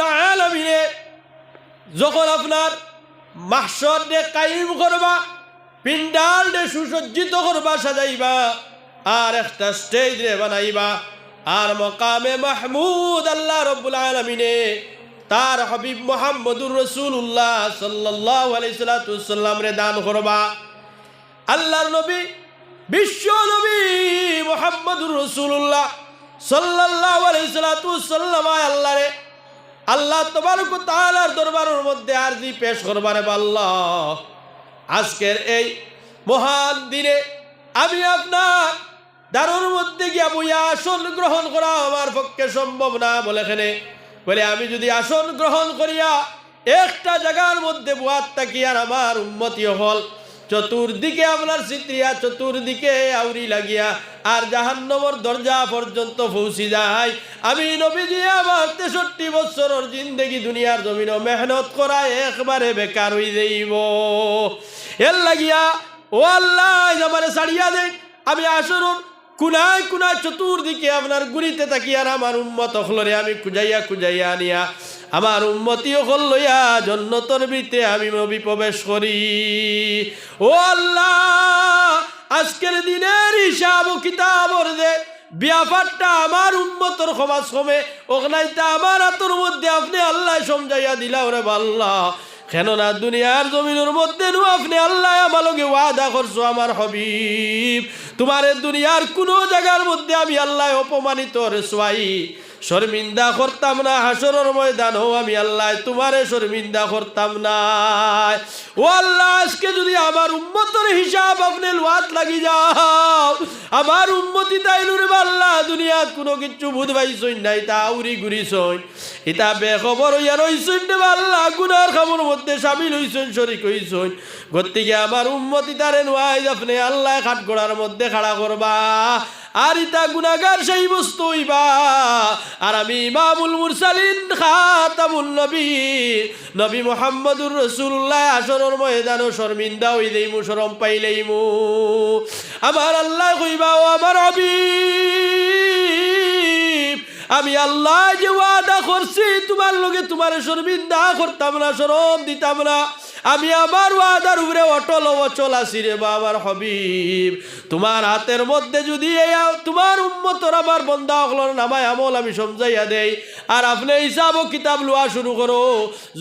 আলামিনে যখন আপনার মাহসর ডে কায়েম করবা পিন্ডাল ডে সুসজ্জিত করবা, সাজাইবা, আর একটা স্টেজ রে বানাইবা, আর মকামে মাহমুদ আল্লাহ রব্বুল আলমিনে তার হাবিব মোহাম্মদুর রসুল্লাহ সাল্লাহ আলাইসাল্লাম রে দান করবা। আল্লাহর নবী, বিশ্ব নবী মোহাম্মদুর রসুল্লাহ সাল্লাহ আলাইসাল্লাম আল্লাহ রে আল্লাহ তোমারক তালার দরবারের মধ্যে আরজি পেশ করবারে আল্লাহ আজকের এই মহান দিনে আমি আপনার দারুর মধ্যে গিয়া বইয়া আসন গ্রহণ করা আমার পক্ষে সম্ভব না বলে এখানে বলে, আমি যদি আসন গ্রহণ করিয়া একটা জায়গার মধ্যে বুয়ার তাকিয়ার আমার উন্মতি হল চতুর্দিকে আপনার চিত্রিয়া চতুর্দিকে আউরি লাগিয়া, আর জাহান্নবর দরজা পর্যন্ত পৌঁছি যায়। আমি নবীজি আমার তেষট্টি বছরের জিন্দেগি দুনিয়ার জমিন মেহনত করা একবারে বেকার হয়ে যাইব। এর লাগিয়া, ও আল্লাহ আমারে ছাড়িয়া দেয় আমি আসরুন কুনায় কুনায় চতুর্দিকে আপনার গুড়িতে তাকিয়ার আমার উম্মত হলরে, আমি খুঁজাইয়া খুঁজাইয়া আনিয়া আমার উন্মতিও হল লইয়া জন্নতর বিতে আমি নবী প্রবেশ করি। ও আল্লাহ, আজকের দিনের হিসাব ও কিতাবর দে বিয়াফারটা আমার উন্মতর সমাজ সমে ওখানাইতে আমার হাতর মধ্যে আপনি আল্লাহ সমঝাইয়া দিলা ওরে আল্লাহ কেননা দুনিয়ার জমিনের মধ্যে আপনি আল্লাহ আমালকে ওয়াদা করছ আমার হবিব। তোমার দুনিয়ার কোনো জায়গার মধ্যে আমি আল্লাহ অপমানিত রে সোয়াই শর্মিন্দা করতাম না, হাসরের ময়দান হো আমি আল্লাহ, তোমারে শর্মিন্দা করতাম না। ও আল্লাহ, আজকে যদি আমার উম্মতর হিসাব আপনি লোয়াত লাগি যাও, আমার উম্মতি তাইলুরে আল্লাহ দুনিয়াত কোনো কিছু বুধ পাইছই নাই, তা উড়ি ঘুরিছই ইতা বেখবর হইয়া রইছই আল্লাহ গুনার খামর মধ্যে সামিল হইছই শরিক হইছই গতিকে আমার উম্মতি তারে নোয়াই আপনি আল্লাহ, খাট গোড়ার মধ্যে খাড়া করবা। আর ইতা গুনাগার সেই বস্তু হইবা। আর আমি ইমামুল মুরসালিন খাতামুল নবী। নবী মোহাম্মদুর রসুল্লাহ আসরের ময়দানও শর্মিন্দা হই দেইমু শরম পাইলেইমু আমার আল্লাহ কইবা ও আমার হাবিব। আমি আল্লাহ যে ওয়াদা করছি, তোমার লগে তোমার শর্মিন্দা করতাম না, শরম দিতাম না। আমি আমার ওয়াদার উপরে অটল অচল আছি রে বা আমার হবিব। তোমার হাতের মধ্যে যদি তোমার উম্মতর আমার বন্দা অকলর নামায় আমল আমি সমঝাইয়া দেই। আর আপনি হিসাব কিতাব লোয়া শুরু করো।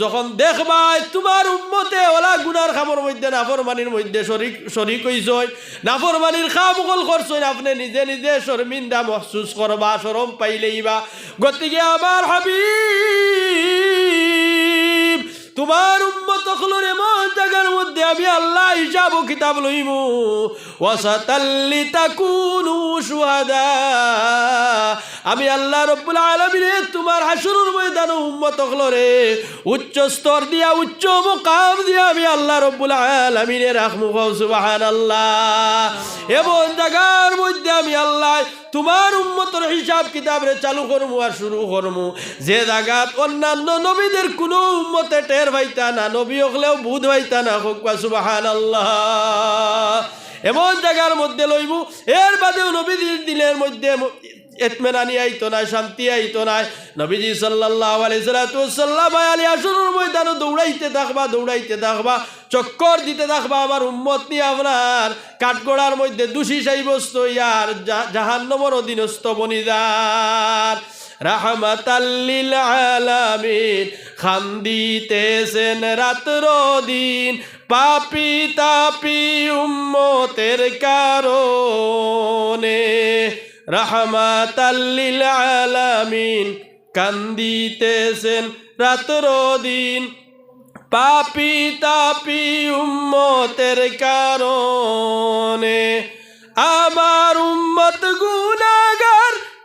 যখন দেখবাই তোমার উম্মতে ওলা গুনার খামর মধ্যে, নাফরমানির মধ্যে শরিক শরিক হইছই। নাফরমানির খাম কল করছই আপনি নিজে নিজে শর্মিন্দা মহসুস করবা, শরম পাইলেইবা। গতিকে আমার হাবিব, তোমার উম্মত হলোর এমন জায়গার মধ্যে আমি আল্লাহ হিসাব কিতাব লইমু ওয়াসাতাল্লি তাকুনু শুহাদা আমি আল্লাহ রব্বুল আলামিনে তোমার হাসুরুর ময়দান উম্মত হলোরে, উচ্চ স্তর দিয়া, উচ্চ মুকাম দিয়া আমি আল্লাহ রব্বুল আলামিনে রাখমু সুবহানাল্লাহ। এমন জায়গার মধ্যে আমি আল্লাহ তোমার উম্মতর হিসাব কিতাবরে চালু করমু আর শুরু করমু। যে জায়গাত অন্যান্য নবীদের কোনো উম্মতে টের ভাইতা না নবী হলেও বুধ ভাইতা না, হোক সুবাহান আল্লাহ এমন জায়গার মধ্যে লইবু, এর বাদেও নবীদের দিলের মধ্যে এতমেনানি আইতো নাই, শান্তি আইতো নাই। নবীজি সাল্লাল্লাহু আলাইহি সাল্লাম আলী আসরের ময়দানে দৌড়াইতে থাকবা দৌড়াইতে থাকবা, চক্কর দিতে থাকবা আমার উম্মত নিয়ে আপনার কাঠগড়ার মধ্যে দোষী সেই বস্তু ইয়ার জাহান্নমর অধীনস্থ বনিদার রাহমাতাল্লিল আলামিন খান্দিতেছেন রাত্র দিন, পাপি তাপি উম্মতের কারণে। রাহমাতাল্লিল আলামিন কান্দিতেছেন রাত্র দিন, পাপি তাপি উম্মতের কারণে। আমার উম্মত গুনাগার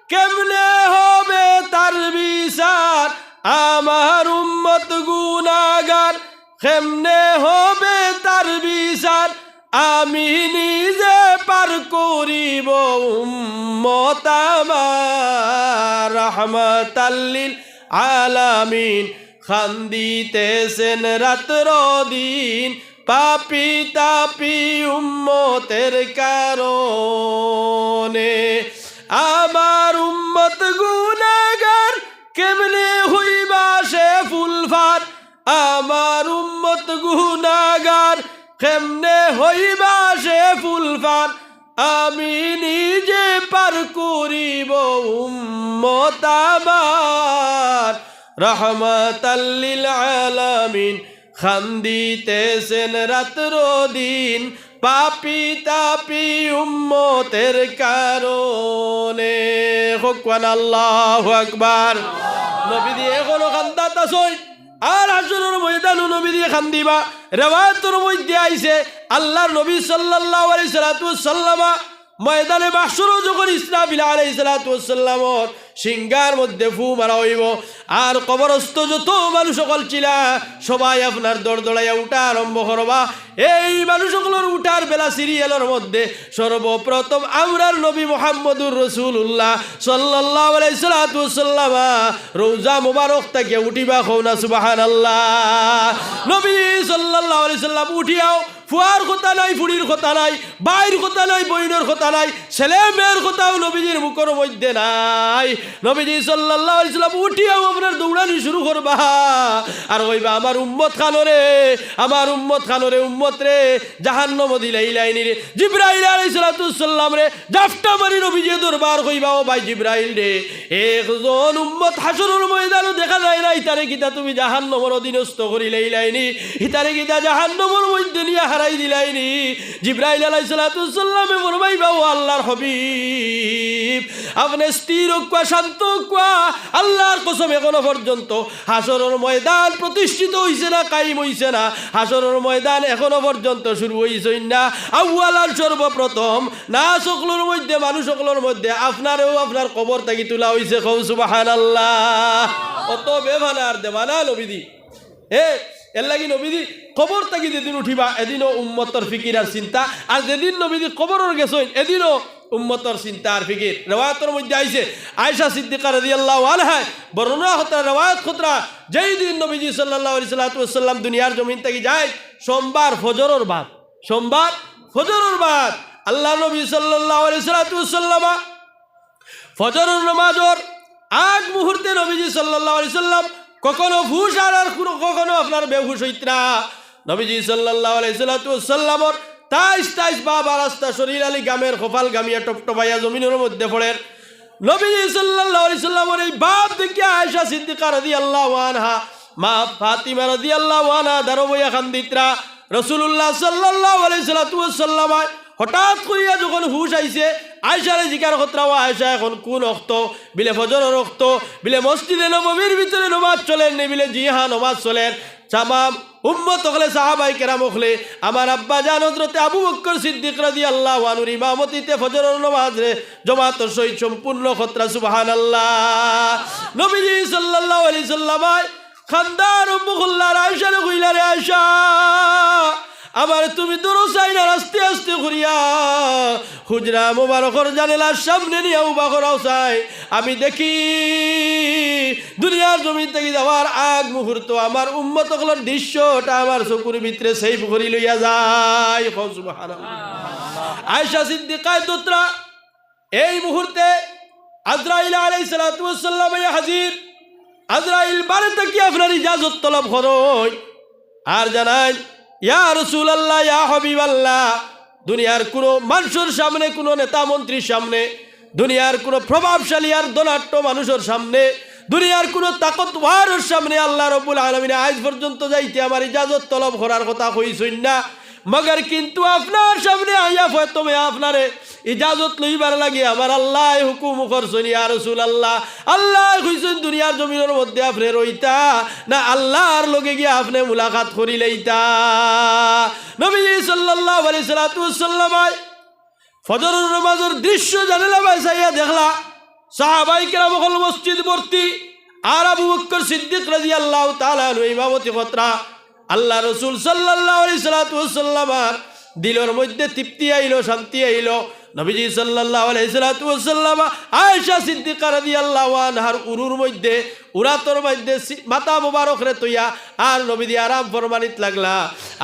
কেমনে হবে তার বিচার? আমার উম্মত গুনাগার কেমনে হবে তার বিচার? আমি নিজে পার করিব উম্মত আমার। রহমতাল্লিল আলামিন। খান্দিতেছেন রাত্র দিন। পাপি তাপি উম্মতের কারণে। আমার উম্মত গুনাগার কেমনে হইবা সে ফুলফার? আমার উম্মত গুনাগার কেমনে হইবা সে ফুলফার? আমি নিজে পার করিব উম্মত আমার। রহমতাল্লিল আলামিন। খান্দিতেছেন রাত্র দিন পাপি তাপি উম্মতের কারণে। হকওয়ান আল্লাহ আকবার। নবী দিয়ে এখনও খান্দাত আসই আর হাসুরের ময়দানও নবী দিয়ে খান্দিবা। রেওয়ায়তের মধ্যে আইছে, আল্লাহর নবী সাল্লাল্লাহু আলাইহি সাল্লাতু সাল্লামা ময়দানে বাসুর যখন ইসরাফিল আলাই সালাতামর সিঙ্গার মধ্যে ফু মারা হইব আর কবরস্থ যত মানুষ সকল ছিলা, সবাই আপনার দৌড় দৌড়াইয়া উঠা আরম্ভ করবা। এই মানুষ সকলের উঠার বেলা সিরিয়ালের মধ্যে সর্বপ্রথম আমরার নবী মোহাম্মদুর রসুল্লাহ সাল্লাহ সাল্লামা রোজা মুবারক তাকে উঠিবা খৌনা সুবাহান আল্লাহ নবী সাল্লাহ সাল্লাম উঠিয়াও ফুয়ার কথা নাই ফুড়ির কথা নাই, বাইর কথা নাই, বইনের কথা নাই, ছেলে মেয়ের কথাও নবীজির মুখের মধ্যে নাই। নবীজি সাল্লাল্লাহু আলাইহি সাল্লাম উঠিয়াও আপনার দৌড়ানি শুরু করবা। আর কইবা, আমার উম্মত খানরে আমার উম্মত খানরে উম্মত রে, জাহান্নাম দিলাই লাইনি রে। জিব্রাইল আলাইহিস সালাতু সাল্লাম রে, জাফটা মারি নবীজি দরবার কইবা, ও ভাই জিব্রাইল রে, একজন উম্মত হাসরের ময়দানও দেখা যায় না, ইতারে কিতা তুমি জাহান্নামের অধীনস্থ করিলাই লাইনি, ইতারে কিতা জাহান্নামের মধ্যে নিয়ে হারাই দিলাইনি। জিব্রাইল আলাইহিস সালাতু সাল্লামে ফরমাইবা ও আল্লাহর হাবিব। আপনি স্থির কোয়া শান্ত কোয়া আল্লাহর কসম এখনও পর্যন্ত হাসরের ময়দান প্রতিষ্ঠিত হইছে না কাইম হইছে না। হাসরের ময়দান এখনও পর্যন্ত শুরু হইছে না। আউয়ালার সর্বপ্রথম, না সকলের মধ্যে, মানুষ সকলের মধ্যে, আপনারেও আপনার কবর থাকি তোলা হইছে কৌ সুবাহান আল্লাহ অত বেভানার দেবানা নবীদি এ এর লাগি নবীদি কবর থাকি যেদিন উঠিবা, এদিনও উম্মতর ফিকির আর চিন্তা। আর যেদিন নবীদি কবরের গেছেন এদিনও উম্মতর চিন্তা আর ফিকির। রেওয়ায়তের মধ্যে আইছে আয়সা সিদ্দিকা রাদিয়াল্লাহু আনহা বর্ণনা হতা রেওয়ায়ত খুতরা, যেই দিন নবীজি সাল্লাল্লাহু আলাইহি সাল্লাম দুনিয়ার জমিন থেকে যায়, সোমবার ফজরের বাদ। সোমবার ফজরের বাদ। আল্লাহ নবী সাল্লাল্লাহু আলাইহি সাল্লাম ফজরের নামাজর আগ মুহূর্তে নবীজি সাল্লাল্লাহু আলাইহি সাল্লাম কখনো হুশ আর আর কখনো আপনার বেহুশ হইতরা নবীজি সাল্লাল্লাহু আলাইহি সাল্লামর তাইশ তাইশ বাবা রাস্তা শরীর আলী গামের খোফাল গামিয়া টপটপাইয়া জমিনের মধ্যে পড়ের নবীজি সাল্লাল্লাহু আলাইহি সাল্লামর এই বাপ দেখে আয়েশা সিদ্দিকা রাদিয়াল্লাহু আনহা, মা ফাতিমা রাদিয়াল্লাহু আনহা দারবইয়া খান্দিত্রা। রাসূলুল্লাহ সাল্লাল্লাহু আলাইহি সাল্লাম হঠাৎ করিয়া যখন হুশ আইছে আয়সারে জিকার খতরাও আয়সা এখন কোন অক্ত? বিলে ফজরের অক্ত, বিলে মসজিদে নবমীর ভিতরে নমাজ চলেন নে, বিলে জিহা নমাজ চলেন। তামাম উম্মত হলে, সাহাবাই কেরাম হলে, আমার আব্বা জান হজরতে আবু বক্কর সিদ্দিক রাজি আল্লাহ আনুর ইমামতিতে ফজরের নমাজ রে জমাত সহিত সম্পূর্ণ খতরা সুবাহান আল্লাহ নবীজি সাল্লাল্লাহু আলাইহি সাল্লামায় খানদার উম্মুল্লাহ আয়সা রে আয়সা আবার তুমি দূর চাই না আস্তে আস্তে ঘুরিয়া হুজরা মোবারকর জানেলার সামনে নিয়ে উবা করাও চাই আমি দেখি দুনিয়ার জমি থেকে যাওয়ার আগ মুহূর্ত আমার উম্মত হলোর দৃশ্যটা আমার চকুর ভিতরে সেই করি লইয়া যায়। আয়সা সিদ্দিকায় দোত্রা, এই মুহূর্তে আজরাইল আলাই সালাতাম হাজির। আজরাইল বারে থেকে আপনার ইজাজত তলব করই আর জানাই ইয়া আল্লাহ ইয়া দুনিয়ার কোনো মানুষের সামনে, কোনো নেতা মন্ত্রীর সামনে, দুনিয়ার কোনো প্রভাবশালী আর দনাট্য মানুষের সামনে, দুনিয়ার কোনো তাকতওয়ারের সামনে আল্লাহ রবুল আলমিনে আজ পর্যন্ত যাইতে আমার ইজাজত তলব করার কথা কইসই না। মগর কিন্তু আপনার সামনে আইয়া তুমি আপনারে ইজাজত লইবার লাগে, আমার আল্লাহ হুকুম করছেন, ইয়া রসুল আল্লাহ আল্লাহ কইছেন, দুনিয়ার জমিনের মধ্যে আপনি রইতা, না আল্লাহর লগে গিয়ে আপনি মুলাকাত করিলেইতা নবী সাল্লাল্লাহু আলাইহি সাল্লাতু সাল্লাম ফজরের নামাজের দৃশ্য জানেলা ভাই সাইয়া দেখলা, সাহাবাই কেরাম মসজিদ ভর্তি, আর আবু বক্কর সিদ্দিক রাদিয়াল্লাহু তাআলা ইমামতি কতরা আল্লাহ রসুল সাল্লামার দিলের মধ্যে তৃপ্তি আইলো, শান্তি আইলো। নবীজি সাল্লাল্লাহু আলাইহি সাল্লাতু সাল্লাম আয়েশা সিদ্দিকা রাদিয়াল্লাহু আনহার উরুর মধ্যে, উরাতর মধ্যে মাথা মোবারক রে তুইয়া আর নবীদি আরাম ফরমানিত লাগলা।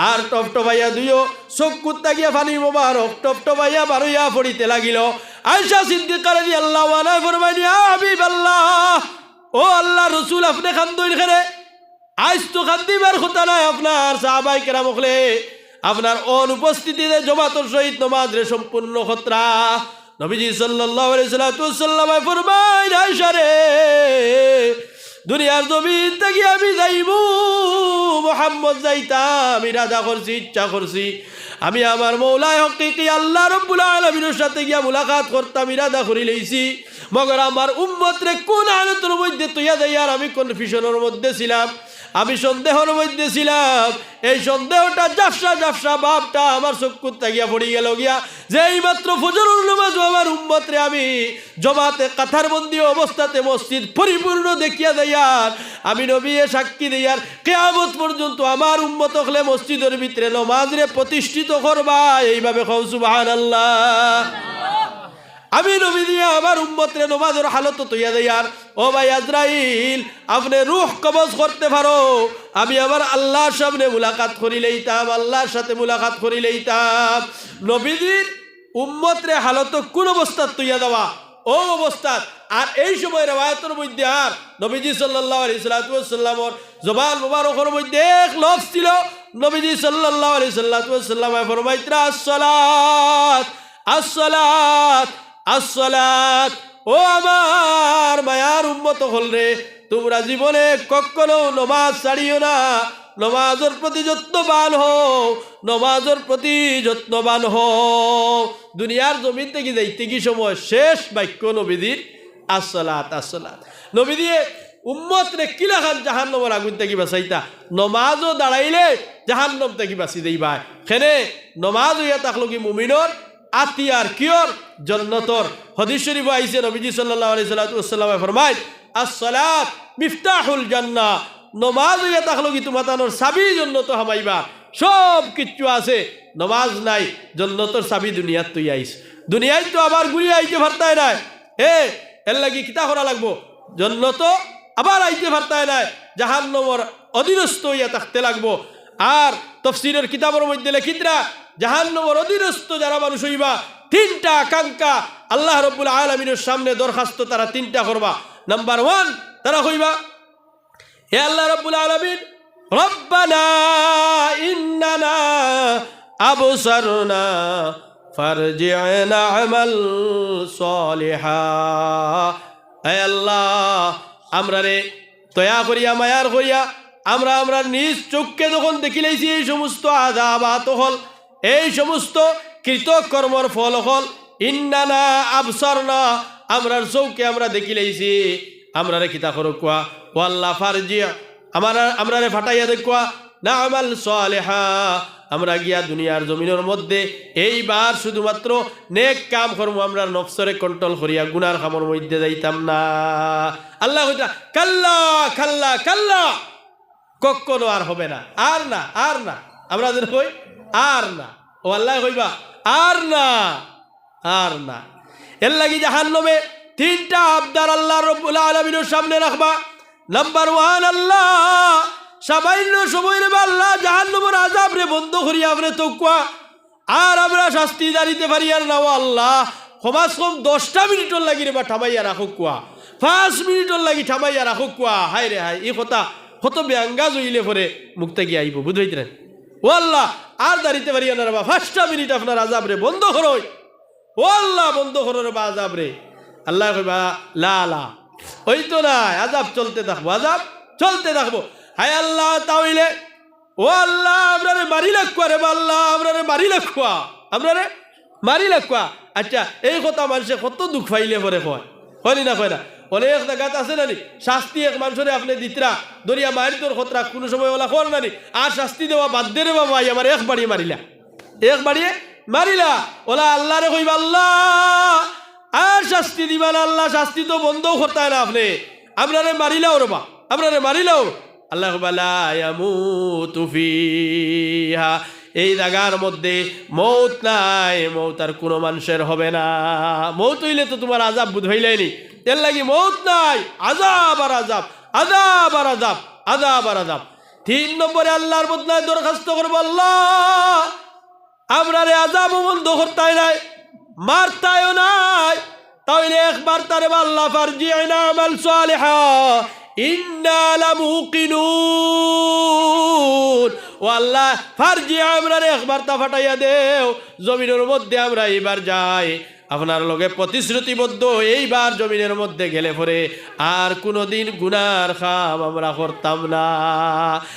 আর টপ টপটপাইয়া দুইও চোখ কুত্তা গিয়া ফানি মোবারক টপটপাইয়া বারইয়া পড়িতে লাগিল। আয়েশা সিদ্দিকা রাদিয়াল্লাহু আনহা ফরমাইনি, আ হাবিব আল্লাহ ও আল্লাহ রসুল, আপনি খান্দইন খেরে আজ তো খাদ্দিবার কথা নাই আপনার সাহাবাই কেরাম আপনার অনুপস্থিতিতে জমাতর সহিত নমাজ রে সম্পূর্ণ খতরা। নবীজি সাল্লাম ফরমাই আয়েশা রে দুনিয়ার জমিন থেকে আমি যাইবো, মোহাম্মদ যাইতাম, ইরাদা করছি, ইচ্ছা করছি। আমি আমার মৌলায় হকিকি আল্লাহ রব্বুল সাথে গিয়া মুলাকাত করতাম, ইরাদা করি লইছি। মগর আমার উম্মত রে কোন আনতের মধ্যে তুইয়া দেয় আর আমি কনফিউশনের মধ্যে ছিলাম। আমি সন্দেহর মধ্যে ছিলাম। এই সন্দেহটা জাফসা জাফসা বাপটা আমার চক্ষুর তাগিয়া পড়ি গেল গিয়া। যে এই মাত্র ফজরুল নামাজ আমার উম্মত রে আমি জমাতে কাথার বন্দি অবস্থাতে মসজিদ পরিপূর্ণ দেখিয়া দেয়ার, আমি নবী সাক্ষী দেয়ার, কেয়ামত পর্যন্ত আমার উম্মত হলে মসজিদের ভিতরে নমাজ রে প্রতিষ্ঠিত করবা। এইভাবে কৌ আল্লাহ আমি নবী দিয়ে, আমার উম্মতরে নমাজের হালত তৈয়া দেয়ার ও ভাই আজরাইল, আপনি রুহ কবজ করতে পারো। আমি আমার আল্লাহর সামনে মুলাকাত করি লইতাম, আল্লাহর সাথে মুলাকাত করি লইতাম। নবীজির উম্মতরে হালত কোন অবস্থাত তৈয়া দেওয়া? ও অবস্থাত আর এই সময় রেওয়ায়তের মধ্যে আর নবীজি সাল্লাহ জবান মুবারকের মধ্যে এক লফ ছিল। নবীজি সাল্লাহ আলি সাল্লাতুসাল্লাম ফরমাইত্রা, আসসালাত আসসালাত। আসসালাত। ও আমার মায়ার উন্মত হল রে, তোমরা জীবনে কখনো নমাজ ছাড়িও না। নমাজের প্রতি যত্নবান হও, নমাজের প্রতি যত্নবান হও। দুনিয়ার জমিন থেকে যাইতে কি সময় শেষ বাক্য নবীদির আসসালাত আসসালাত। নবী দিয়ে উম্মত রে, কিলা খান জাহান্নমর আগুন থেকে বাঁচাইতা। নমাজও দাঁড়াইলে জাহান্নম থেকে বাঁচি দেইবা খেনে, নমাজ হইয়া থাকল কি মুমিনর আতিয়ার কিয়র? জন্নতর হদিস শরীফ আইসে নবীজি সাল্লাল্লাহু আলাইহি সাল্লাম ফরমায়, আসসালাত মিফতাহুল জান্নাহ। নমাজ হইয়া থাকল কি তোমার তানোর সাবি জন্নত হামাইবা? সব কিচ্ছু আছে। নমাজ নাই জন্নতর সাবি দুনিয়ার তুই আইস। দুনিয়ায় তো আবার ঘুরি আইতে পারতায় নাই হে, এর লাগি কিতা করা লাগবো? জন্নত আবার আইতে পারতায় নাই জাহান্নমর অধীনস্থ হইয়া থাকতে লাগবো। আর তফসিরের কিতাবের মধ্যে লেখিতরা, জাহান্নমর অধীনস্থ যারা মানুষ হইবা, তিনটা আকাঙ্ক্ষা আল্লাহ রব্বুল আলমিনের সামনে দরখাস্ত তারা তিনটা করবা। নাম্বার ওয়ান তারা হইবা, হে আল্লাহ রব্বুল আলমিন আমরা রে দয়া করিয়া, মায়ার করিয়া আমরা আমরা নিজ চোখকে যখন দেখিলেছি এই সমস্ত আদাবাত হল এই সমস্ত কৃতকর্মর ফল হল ইন্নানা আবসর না আমরার চৌকে আমরা দেখিলেছি আমরা রে কিতা করো কোয়া? ও আল্লাহ ফারজি আমার আমরা রে ফাটাইয়া দেখুয়া না আমাল সালেহা, আমরা গিয়া দুনিয়ার জমিনের মধ্যে এইবার শুধুমাত্র নেক কাম করব আমরা নফসরে কন্ট্রোল করিয়া গুনার খামর মধ্যে যাইতাম না। আল্লাহ কাল্লা খাল্লা কাল্লা। কখনো আর হবে না। আর না আর না। আমরা যেন কই? আর না। ও আল্লাহ কইবা, আর না আর না। এর লাগি জাহান্নমে তিনটা আবদার আল্লাহ রব্বুল আলমিনের সামনে রাখবা। নাম্বার ওয়ান, আল্লাহ, সামান্য সময় রে আল্লাহ জাহান্নমর আজাব রে বন্ধ করিয়া আপনি তকুয়া আর আমরা শাস্তি দাঁড়িতে পারি আর না আল্লাহ। সমাজ কম দশটা মিনিটর লাগি রে বা ঠামাইয়া রাখো কুয়া। পাঁচ মিনিটর লাগি ঠামাইয়া রাখো কুয়া। হায় রে হায়, এই কথা কত ব্যঙ্গা জইলে পরে মুক্তা গিয়ে আইব বুঝাইতে ও আল্লাহ আর দাঁড়িতে পারি না রে পাঁচটা মিনিট আপনার আজাব রে, বন্ধ করো ও আল্লাহ বন্ধ করো রে বা আজাব রে। আল্লাহ কইবা, লা লা। ওই তো না আজাব চলতে থাকব আজাব চলতে থাকব। হায় আল্লাহ তাহলে ও আল্লাহ আপনারে মারি লাখুয়া রে আল্লাহ আপনারে মারি লাখুয়া। আপনারে মারি লাখুয়া। আচ্ছা এই কথা মানুষে কত দুঃখ পাইলে পরে কয়? হয়নি না কয় না? অনেক জায়গাত আছে নানি শাস্তি এক মানুষরে আপনি দিতরা। দরিয়া মারি তোর খতরা, কোনো সময় ওলা কর নানি আর শাস্তি দেওয়া দে রে বাবা আমার এক বাড়িয়ে মারিলা। এক বাড়িয়ে মারিলা। ওলা আল্লাহ রে কইবা, আল্লাহ, আর শাস্তি দিবা আল্লাহ, শাস্তি তো বন্ধ করতে না আপনি। আপনারে মারিলাও রে বা, আপনারে মারিলাও। আল্লাহ তুফিহা এই জায়গার মধ্যে মৌত নাই, মৌত আর কোনো মানুষের হবে না। মৌত হইলে তো তোমার আজাব হইলেনি। এর লাগি মৌত নাই আজাব আর আজাব আজাব আর আজাব আজাব আর আজাব তিন নম্বরে আল্লাহর বদলায় দরখাস্ত করব আল্লাহ। আমরা রে আজাব বন্ধ করতে নাই মারতায়ও নাই। তাইলে একবার তারে আল্লাহ ফারজি আমাল সালেহা। ইন্না লামুকিনুন ও আল্লাহ, ফারজি আমরা ফাটাইয়া দেও। মধ্যে আমরা এইবার যাই। আপনার লগে প্রতিশ্রুতিবদ্ধ, এইবার জমিনের মধ্যে গেলে পরে আর কোনোদিন গুনার খাম আমরা করতাম না।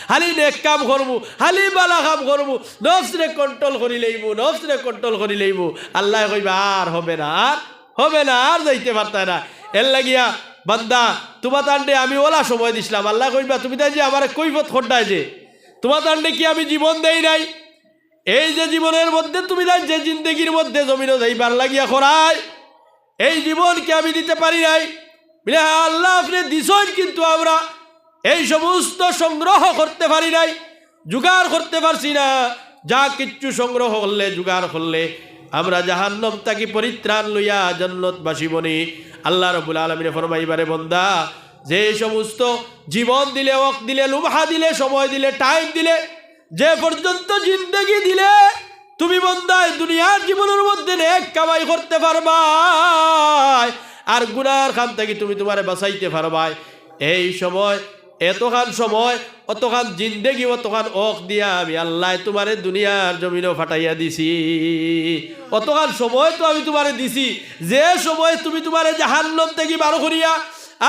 হালি নেক কাম করব, হালি বালা কাম করব, নফসরে কন্ট্রোল করি লইব কন্ট্রোল করি আল্লাহ কইবা, আর হবে না, আর হবে না, আর যাইতে পারতাম না। এর লাগিয়া বান্দা তোমার তান্ডে আমি ওলা সময় দিছিলাম। আল্লাহ কইবা, তুমি তাই যে আমার কৈফত খড্ডায় যে তোমার তান্ডে কি আমি জীবন দেই নাই? এই যে জীবনের মধ্যে তুমি তাই যে জিন্দগির মধ্যে জমিন যাইবার লাগিয়া খরায়, এই জীবনকে আমি দিতে পারি নাই? বলে হ্যাঁ আল্লাহ আপনি দিছেন কিন্তু আমরা এই সমস্ত সংগ্রহ করতে পারি নাই, জোগাড় করতে পারছি না। যা কিচ্ছু সংগ্রহ করলে, জোগাড় করলে আমরা জাহান্নম তাকে পরিত্রাণ লইয়া জন্নতবাসী বনি। আল্লাহ রবুল আলমিনে ফরমাইবারে বন্দা, যে সমস্ত জীবন দিলে অক দিলে, লুমহা দিলে, সময় দিলে, টাইম দিলে, যে পর্যন্ত জিন্দগি দিলে, তুমি বন্দায় দুনিয়ার জীবনের মধ্যে নেক কামাই করতে পারবা আর গুনার খান থেকে তুমি তোমারে বাঁচাইতে পারবাই। এই সময় এতখান সময়, অতখান জিন্দেগি, অতখান অক দিয়া আমি আল্লাহ তোমারে দুনিয়ার জমিনও ফাটাইয়া দিছি। অতখান সময় তো আমি তোমারে দিছি, যে সময় তুমি তোমারে জাহান্নম থেকে বারো করিয়া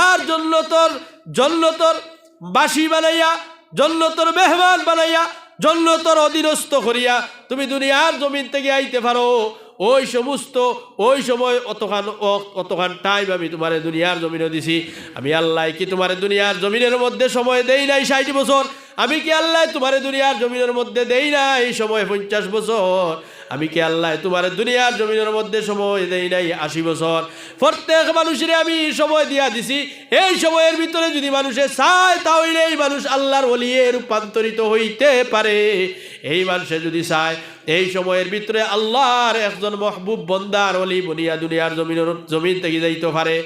আর জন্নতর জন্নতর বাসি বানাইয়া জন্নতর মেহমান বানাইয়া জন্নতর অধীনস্থ করিয়া তুমি দুনিয়ার জমিন থেকে আইতে পারো। ওই সমস্ত, ওই সময় অতখান অতখান টাইম আমি তোমার দুনিয়ার জমিনে দিছি। আমি আল্লাহ কি তোমার দুনিয়ার জমিনের মধ্যে সময় দেই নাই ষাট বছর? আমি কি আল্লাহ তোমার দুনিয়ার জমিনের মধ্যে দেই নাই সময় পঞ্চাশ বছর? আমি কি আল্লাহ তোমার দুনিয়ার জমিনের মধ্যে সময় দেই নাই আশি বছর? প্রত্যেক মানুষের আমি সময় দিয়া দিছি। এই সময়ের ভিতরে যদি মানুষে চায় তাহলে এই মানুষ আল্লাহর ওলিয়ে রূপান্তরিত হইতে পারে। এই মানুষে যদি চায় এই সময়ের ভিতরে আল্লাহর একজন মহবুব বন্দার অলি বনিয়া দুনিয়ার জমিনের জমিন থেকে যাইতে পারে।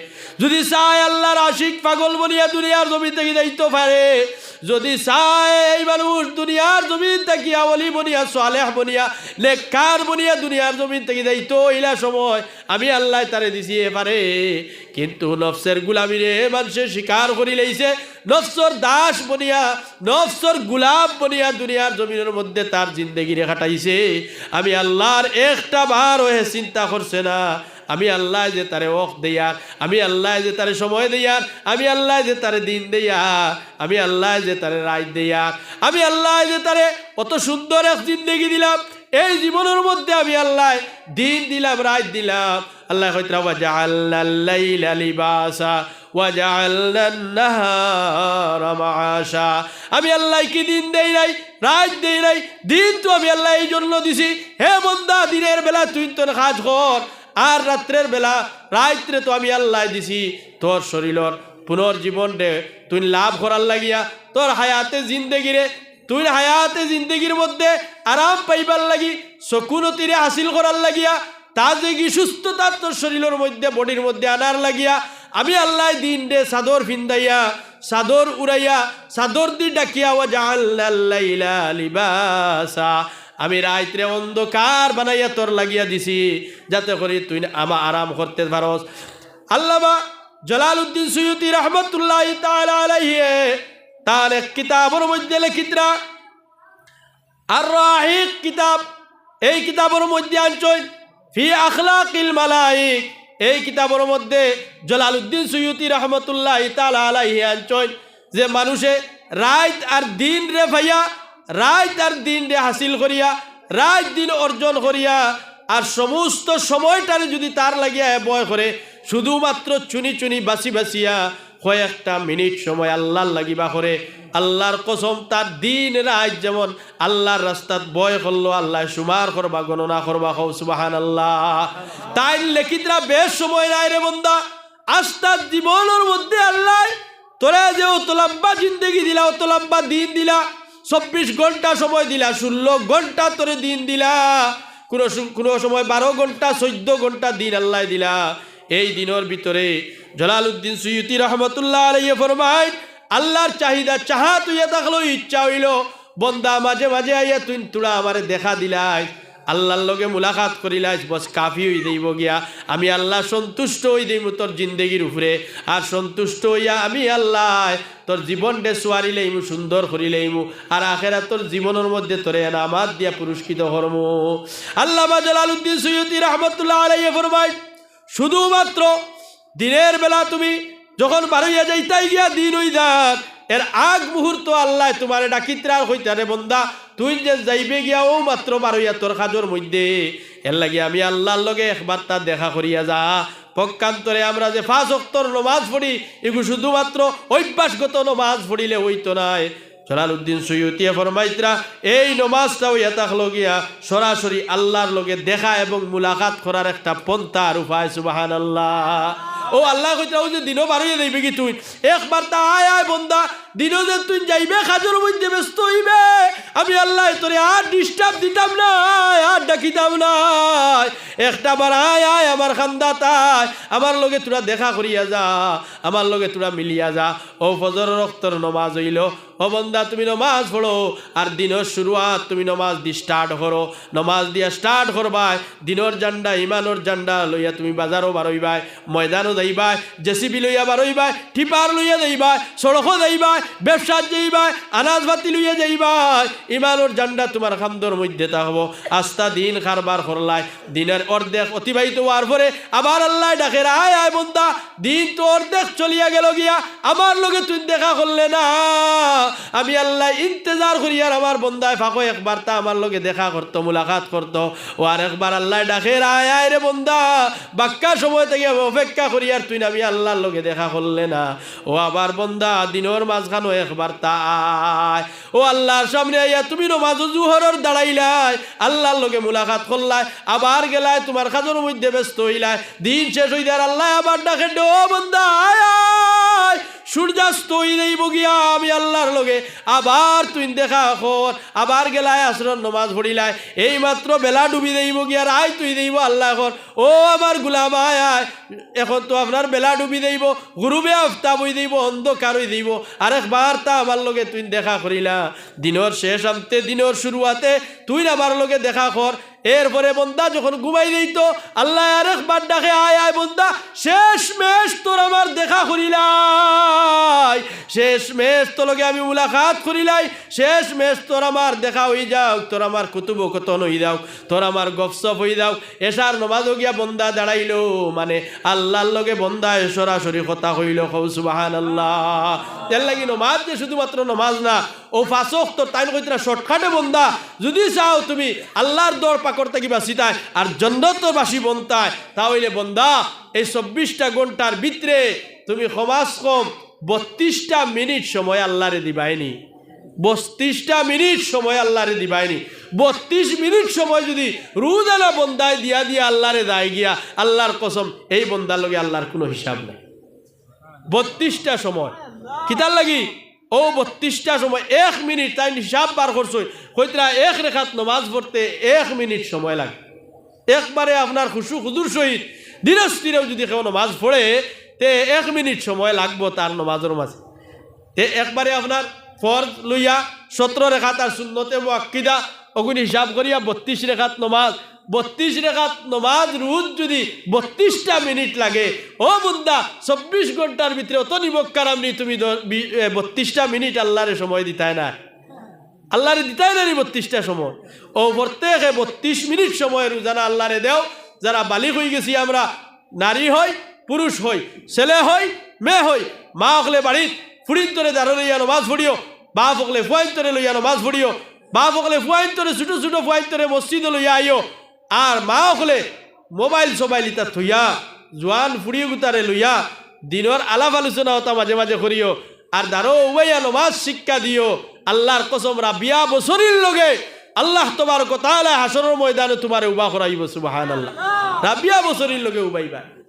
যদি চায় আল্লাহর আশিক পাগল বনিয়া দুনিয়ার জমিন থেকে যাইতে পারে। যদি চায় এই মানুষ দুনিয়ার জমিন থেকে অলি বনিয়া সোয়ালেহ বনিয়া লেখার বনিয়া দুনিয়ার জমিন থেকে যাইতো ইলা সময়, আমি আল্লাহ তারে দিছি পারে। কিন্তু নফসের গুলামিরে মানুষের স্বীকার করি লইছে। নফসর দাস বনিয়া, নফসর গুলাম বনিয়া দুনিয়ার জমিনের মধ্যে তার জিন্দগি কাটাইছে আমি আল্লাহর একটা বার হয়ে চিন্তা করছে না। আমি আল্লাহ যে তারে ওখ দেয়ার আমি আল্লাহ যে তারে সময় দেয়ার আমি আল্লাহ যে তারে দিন দেয়ার আমি আল্লাহ যে তারে রায় দেয়ার আমি আল্লাহ যে তারে অত সুন্দর এক জিন্দগি দিলাম, এই জীবনের মধ্যে আমি আল্লাহ দিন দিলাম রাত দিলাম। আল্লাহ ওয়াজআলনা আল-লাইলা লিবাসা আমি আল্লাহ কি দিন দেই নাই? রাত দেই নাই। দিন তো আমি আল্লাহ এই জন্য দিছি। হে মন্দা দিনের বেলা তুই তোর কাজ কর। আর রাত্রের বেলা, রাত্রে তো আমি আল্লাহ দিছি। তোর শরীরর পুনর্জীবন রে তুই লাভ করার লাগিয়া, তোর হায়াতে জিন্দেগিরে তুই হায়াতে জিন্দগির মধ্যে আরাম পাইবার লাগি সকুনতিরে হাসিল করার লাগিয়া, তাজেগি সুস্থতা তোর শরীরের মধ্যে, বডির মধ্যে আনার লাগিয়া আমি আল্লাহ দিন দে চাদর ফিন্দাইয়া চাদর উড়াইয়া চাদর দি ডাকিয়া ও জাল্লাইলা লিবাসা। আমি রাত্রে অন্ধকার বানাইয়া তোর লাগিয়া দিছি, যাতে করে তুই আমা আরাম করতে পারস। আল্লামা জলাল উদ্দিন সৈয়দি রহমতুল্লাহ তাআলা তার এক কিতাবের মধ্যে লিখিতরা আর রাহিক কিতাব, এই কিতাবের মধ্যে আনছেন, ফি আখলাকিল মালাইক। এই কিতাবের মধ্যে জলালউদ্দিন সৈয়দি রহমতুল্লাহ তালা যে মানুষে রাত আর দিন রে ভাইয়া, রাত আর দিন রে হাসিল করিয়া, রাত দিন অর্জন করিয়া, আর সমস্ত সময়টারে যদি তার লাগিয়া বয় করে, শুধুমাত্র চুনি চুনি বাসি বাসিয়া কয়েকটা মিনিট সময় আল্লাহর লাগিবা করে আল্লাহর কসম, তার দিন রাত যেমন আল্লাহর রাস্তাত বয় করল, আল্লাহ সুমার করবা, গণনা করবা হও সুবাহান আল্লাহ তাই লেখিতরা বেশ সময় নাই রে বন্দা, আস্তার জীবনের মধ্যে আল্লাহ তোরা যে অত লম্বা জিন্দগি দিলা অত লম্বা দিন দিলা, চব্বিশ ঘণ্টা সময় দিলা, ষোলো ঘণ্টা তোরে দিন দিলা, কোনো কোনো সময় বারো ঘণ্টা, চোদ্দ ঘণ্টা দিন আল্লাহ দিলা। এই দিনের ভিতরে জলালউদ্দিন সুয়ুতি রহমতুল্লাহ আলাইয়ে ফরমাই আল্লাহর চাহিদা চাহা তুইয়া থাকল ইচ্ছা হইল বন্দা মাঝে মাঝে আইয়া তুই তুড়া আমারে দেখা দিলাই আল্লাহর লগে মুলাকাত করিলাই বস কাফি হই দেব গিয়া। আমি আল্লাহ সন্তুষ্ট হই দেব তোর জিন্দগির উপরে। আর সন্তুষ্ট হইয়া আমি আল্লাহ তোর জীবন ডে সোয়ারিলেইমু সুন্দর করিলেইমু আর আখেরা তোর জীবনের মধ্যে তোরে এনামাত দিয়া পুরস্কৃত কর্ম। আল্লাহ জালালউদ্দিন সৈয়দি রহমতুল্লাহ আলাইহি ফরমায়, শুধুমাত্র দিনের বেলা তুমি যখন বারইয়া যাইতাই গিয়া দিন ওই যান এর আগ মুহূর্ত আল্লাহ তোমার ডাকিত্রার হইতারে বন্দা, তুই যে যাইবে গিয়া ও মাত্র বারইয়া তোর কাজর মধ্যে, এর লাগি আমি আল্লাহর লগে একবার তার দেখা করিয়া যা। পক্ষান্তরে আমরা যে ফাঁস অক্তর নমাজ পড়ি এগুলো শুধুমাত্র অভ্যাসগত নমাজ পড়িলে হইতো নাই। জলালউদ্দিন সৈয়তিয়া ফরমাইতরা, এই নমাজটা হইয়া থাকল গিয়া সরাসরি আল্লাহর লগে দেখা এবং মুলাকাত করার একটা পন্থা আর উপায় সুবাহান আল্লাহ ও আল্লাহ কইতে যে দিনও বাড়িয়ে দেবে কি তুই? একবার তা আয় আয় বন্দা দিনও যে তুই যাইবে, খাজর মধ্যে ব্যস্ত হইবে। আমি আল্লাহ তোরে আর ডিস্টার্ব দিতাম না আর ডাকিতাম না একটা বার আয় আয়, আমার খান্দা তাই। আমার লগে তোরা দেখা করিয়া যা, আমার লগে তোরা মিলিয়া যা। ও ফজর রক্তর নমাজ হইল। ও বন্দা, তুমি নমাজ পড়ো, আর দিনের শুরুয়াত তুমি নমাজ দি স্টার্ট করো। নমাজ দিয়া স্টার্ট করবাই, দিনের জান্ডা ইমানোর জান্ডা লইয়া তুমি বাজারও বারইবাই, ময়দানও যাইবাই জেসিবি লইয়া বারইবাই টিপার লইয়া যাইবাই সড়কও যাইবাই ব্যবসার যাইবাই, আনাজ বাতি লইয়া যাইবাই, ইমানোর জান্ডা তোমার খামদর মধ্যে থাকব আস্তা দিন কারবার করলাই দিনের অর্ধেক অতিবাহিত হওয়ার পরে আবার আল্লাহ ডাকে, আয় আয় বন্দা, দিন তো অর্ধেক চলিয়া গেল গিয়া, আমার লগে তুই দেখা করলে না। আমি আল্লাহ ইন্তজার করি আর আমার বন্দায় ফাঁকো, একবার তা আমার লগে দেখা করতো, মুলাকাত করতো। ও আর একবার আল্লাহ ডাকে, আয় আয় রে বন্দা, বাক্কা সময় থেকে অপেক্ষা করি আর তুই আমি আল্লাহর লগে দেখা করলে না। ও আবার বন্দা, দিনের মাঝখানো একবার তা আয় ও আল্লাহর সামনে আইয়া তুমি নমাজ জুহরের দাঁড়াইলাই, আল্লাহর লগে মুলাকাত করলাই, আবার গেলাই তোমার খাজর মধ্যে ব্যস্ত হইলাই। দিন শেষ হইতে আর আল্লাহ আবার ডাকে ডো বন্দা, আয় সূর্যাস্ত হইলেই বগিয়া আমি আল্লাহর লগে আবার তুই দেখা কর আবার গেলায় আশ্রম নমাজ পড়িলাই। এই মাত্র বেলা ডুবি দেইব গিয়া আয় তুই দেইব আল্লাহ কর ও আমার গুলাম, আয় আয়। এখন তো আপনার বেলা ডুবি দেইব, গুরুবে আফতাব হই দেইব, অন্ধকার হই দেইব। আরেকবার তা আমার লগে তুই দেখা করিলা। দিনের শেষ আনতে, দিনের শুরুয়াতে তুই আমার লগে দেখা কর। এরপরে বন্দা যখন ঘুমাই দিত আল্লাহ আরেকবার ডাকে, আয় আয় বন্দা শেষ মেশ তোর আমার দেখা করিলাই শেষ মেশ তোর লগে আমি মুলাকাত করিলাই শেষ মেশ তোর আমার দেখা হই যাও, তোর আমার কুতুব কতন হই যাও, তোর আমার গপসপ হই যাও। এসার নমাজ গিয়া বন্দা দাঁড়াইলো মানে আল্লাহর লগে বন্দায় সরাসরি কথা হইল কৌ সুবাহান আল্লাহ এর লাগি নমাজ যে শুধুমাত্র নমাজ না, ও ফাঁসক তোর তাই কইতরা শর্টকাটে বন্দা, যদি চাও তুমি আল্লাহর দর পাকর থাকি বাঁচিতায় আর জন্নতবাসী বন্তায় তাহলে বন্দা, এই চব্বিশটা ঘণ্টার ভিতরে তুমি সমাজ কম বত্রিশটা মিনিট সময় আল্লাহরে দিবাইনি। বত্রিশটা মিনিট সময় আল্লাহরে দিবাইনি। বত্রিশ মিনিট সময় যদি রোজানা বন্দায় দিয়া দিয়া আল্লাহরে দায় গিয়া, আল্লাহর কসম, এই বন্দার লগে আল্লাহর কোনো হিসাব নাই। বত্রিশটা সময়। কিতার লাগি? ও বত্রিশটা সময়, এক মিনিট, তাই হিসাব বার করছ। কইতরা এক রেখাত নমাজ পড়তে এক মিনিট সময় লাগে। একবারে আপনার খুশু খুদুর সহিত ধীরস্থিরেও যদি কেউ নমাজ পড়ে, তে এক মিনিট সময় লাগবো তার নমাজের মাঝে। তে একবারে আপনার ফর লইয়া সতেরো রেখাত আর শূন্যতে মোয়াক্কিদা অগুন হিসাব করিয়া বত্রিশ রেখাত নমাজ বত্রিশ রেখাত নমাজ রোজ যদি বত্রিশটা মিনিট লাগে, ও বুন্দা, চব্বিশ ঘণ্টার ভিতরে অত নিবক্কার আপনি তুমি বত্রিশটা মিনিট আল্লাহরে সময় দিতায় না। আল্লাহরে দিতাই না বত্রিশটা সময়। ও প্রত্যেকে বত্রিশ মিনিট সময় রোজানা আল্লাহরে দেও, যারা বালিক হয়ে গেছি আমরা, নারী হই, পুরুষ হই, ছেলে হই, মেয়ে হই, মা হকলে বাড়িত ফুড়ির তরে দাঁড়ো লইয়া নমাজ ফুড়িও বাপ হকলে ফুয়াইন তরে লইয়া নমাজ ফুড়িও বাপ হকলে ফুয়াইন তরে ছোটো ছোটো ফুয়াইন তরে মসজিদে লইয়া আইও আর মা হলে মোবাইল সোবাইল ইতা থইয়া, জোয়ান ফুড়িয়ে গুতারে লইয়া দিনের আলাপ আলোচনা হতা মাঝে মাঝে করিও আর দারো উবাইয়া নমাজ শিক্ষা দিও। আল্লাহর কসম রাবিয়া বছরের লগে আল্লাহ তোমার কথা হাসরের ময়দানে তোমার উবা করাইব সুবাহান আল্লাহ রাবিয়া বছরের লগে উবাইবা।